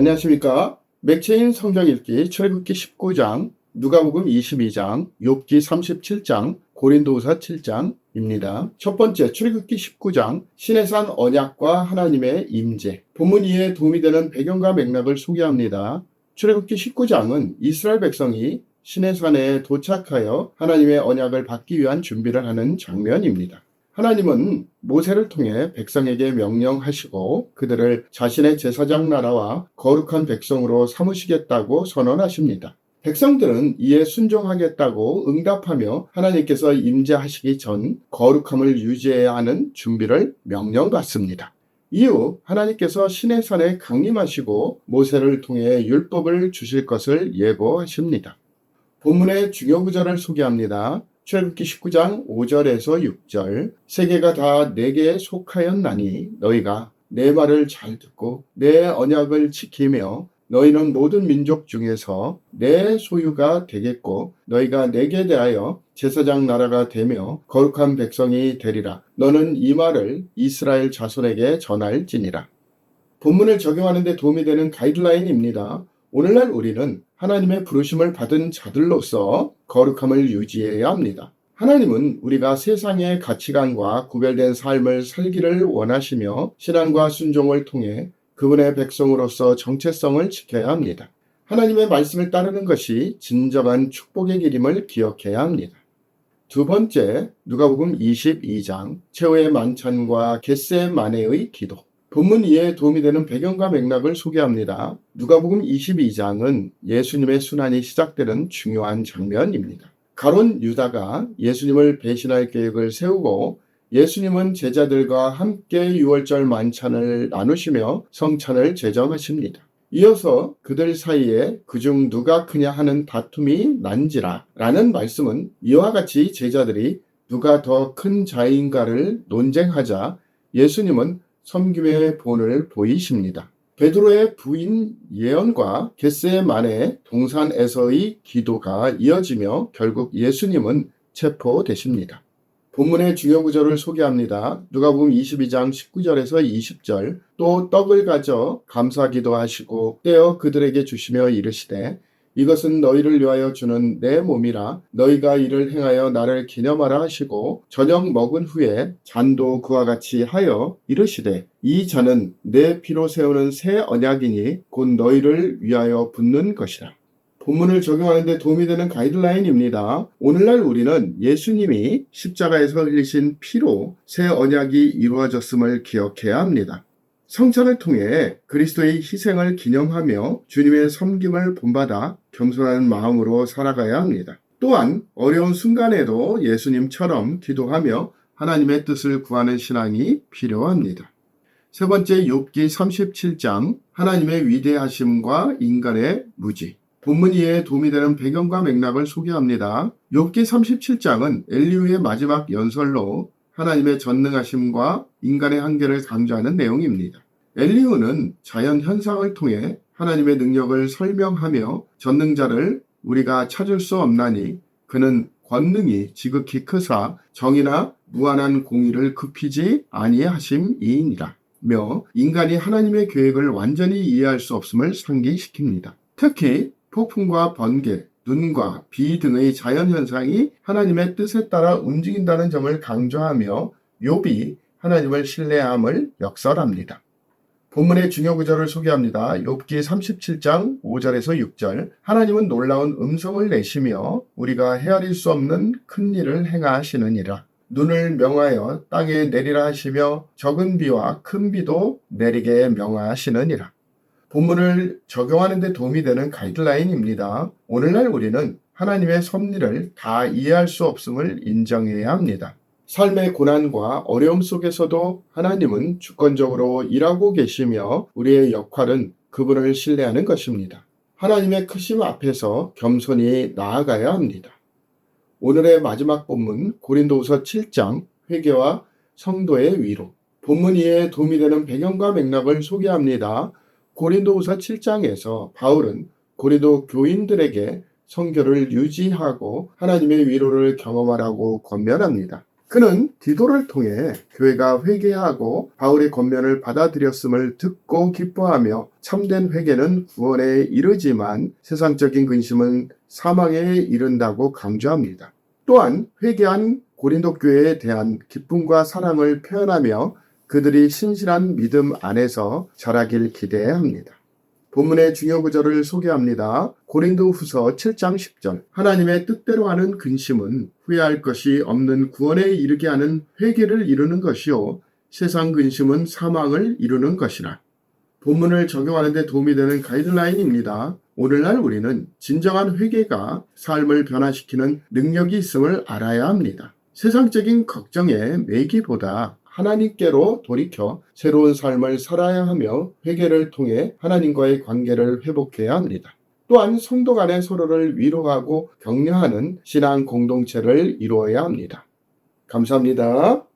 안녕하십니까. 맥체인 성경 읽기 출애굽기 19장, 누가복음 22장, 욥기 37장, 고린도후서 7장입니다. 첫 번째 출애굽기 19장 신해산 언약과 하나님의 임재. 본문 이에 도움이 되는 배경과 맥락을 소개합니다. 출애굽기 19장은 이스라엘 백성이 신해산에 도착하여 하나님의 언약을 받기 위한 준비를 하는 장면입니다. 하나님은 모세를 통해 백성에게 명령하시고 그들을 자신의 제사장 나라와 거룩한 백성으로 삼으시겠다고 선언하십니다. 백성들은 이에 순종하겠다고 응답하며 하나님께서 임재하시기 전 거룩함을 유지해야 하는 준비를 명령받습니다. 이후 하나님께서 신의 산에 강림하시고 모세를 통해 율법을 주실 것을 예고하십니다. 본문의 중요 구절을 소개합니다. 출애굽기 19장 5절에서 6절 세계가 다 내게 속하였나니 너희가 내 말을 잘 듣고 내 언약을 지키며 너희는 모든 민족 중에서 내 소유가 되겠고 너희가 내게 대하여 제사장 나라가 되며 거룩한 백성이 되리라. 너는 이 말을 이스라엘 자손에게 전할지니라. 본문을 적용하는 데 도움이 되는 가이드라인입니다. 오늘날 우리는 하나님의 부르심을 받은 자들로서 거룩함을 유지해야 합니다. 하나님은 우리가 세상의 가치관과 구별된 삶을 살기를 원하시며 신앙과 순종을 통해 그분의 백성으로서 정체성을 지켜야 합니다. 하나님의 말씀을 따르는 것이 진정한 축복의 길임을 기억해야 합니다. 두 번째, 누가복음 22장 최후의 만찬과 겟세 마네의 기도. 본문 이해에 도움이 되는 배경과 맥락을 소개합니다. 누가복음 22장은 예수님의 순환이 시작되는 중요한 장면입니다. 가론 유다가 예수님을 배신할 계획을 세우고 예수님은 제자들과 함께 유월절 만찬을 나누시며 성찬을 제정하십니다. 이어서 그들 사이에 그중 누가 크냐 하는 다툼이 난지라 라는 말씀은 이와 같이 제자들이 누가 더 큰 자인가를 논쟁하자 예수님은 섬김의 본을 보이십니다. 베드로의 부인 예언과 겟세 만의 동산에서의 기도가 이어지며 결국 예수님은 체포되십니다. 본문의 중요 구절을 소개합니다. 누가복음 22장 19절에서 20절 또 떡을 가져 감사 기도하시고 떼어 그들에게 주시며 이르시되 이것은 너희를 위하여 주는 내 몸이라 너희가 이를 행하여 나를 기념하라 하시고 저녁 먹은 후에 잔도 그와 같이 하여 이르시되 이 잔은 내 피로 세우는 새 언약이니 곧 너희를 위하여 붓는 것이라. 본문을 적용하는데 도움이 되는 가이드라인입니다. 오늘날 우리는 예수님이 십자가에서 흘리신 피로 새 언약이 이루어졌음을 기억해야 합니다. 성찬을 통해 그리스도의 희생을 기념하며 주님의 섬김을 본받아 겸손한 마음으로 살아가야 합니다. 또한 어려운 순간에도 예수님처럼 기도하며 하나님의 뜻을 구하는 신앙이 필요합니다. 세 번째 욥기 37장 하나님의 위대하심과 인간의 무지 본문 이에 도움이 되는 배경과 맥락을 소개합니다. 욥기 37장은 엘리우의 마지막 연설로 하나님의 전능하심과 인간의 한계를 강조하는 내용입니다. 엘리우는 자연 현상을 통해 하나님의 능력을 설명하며 전능자를 우리가 찾을 수 없나니 그는 권능이 지극히 크사 정의나 무한한 공의를 급히지 아니하심이니라. 며 인간이 하나님의 계획을 완전히 이해할 수 없음을 상기시킵니다. 특히 폭풍과 번개, 눈과 비 등의 자연현상이 하나님의 뜻에 따라 움직인다는 점을 강조하며 욥이 하나님을 신뢰함을 역설합니다. 본문의 중요 구절을 소개합니다. 욥기 37장 5절에서 6절. 하나님은 놀라운 음성을 내시며 우리가 헤아릴 수 없는 큰 일을 행하시느니라. 눈을 명하여 땅에 내리라 하시며 적은 비와 큰 비도 내리게 명하시느니라. 본문을 적용하는 데 도움이 되는 가이드라인입니다. 오늘날 우리는 하나님의 섭리를 다 이해할 수 없음을 인정해야 합니다. 삶의 고난과 어려움 속에서도 하나님은 주권적으로 일하고 계시며 우리의 역할은 그분을 신뢰하는 것입니다. 하나님의 크심 앞에서 겸손히 나아가야 합니다. 오늘의 마지막 본문 고린도후서 7장 회개와 성도의 위로 본문 이에 도움이 되는 배경과 맥락을 소개합니다. 고린도후서 7장에서 바울은 고린도 교인들에게 성교를 유지하고 하나님의 위로를 경험하라고 권면합니다. 그는 디도를 통해 교회가 회개하고 바울의 권면을 받아들였음을 듣고 기뻐하며 참된 회개는 구원에 이르지만 세상적인 근심은 사망에 이른다고 강조합니다. 또한 회개한 고린도 교회에 대한 기쁨과 사랑을 표현하며 그들이 신실한 믿음 안에서 자라길 기대해야 합니다. 본문의 중요 구절을 소개합니다. 고린도 후서 7장 10절. 하나님의 뜻대로 하는 근심은 후회할 것이 없는 구원에 이르게 하는 회개를 이루는 것이요. 세상 근심은 사망을 이루는 것이라. 본문을 적용하는 데 도움이 되는 가이드라인입니다. 오늘날 우리는 진정한 회개가 삶을 변화시키는 능력이 있음을 알아야 합니다. 세상적인 걱정에 매기보다 하나님께로 돌이켜 새로운 삶을 살아야 하며 회개를 통해 하나님과의 관계를 회복해야 합니다. 또한 성도 간에 서로를 위로하고 격려하는 신앙 공동체를 이루어야 합니다. 감사합니다.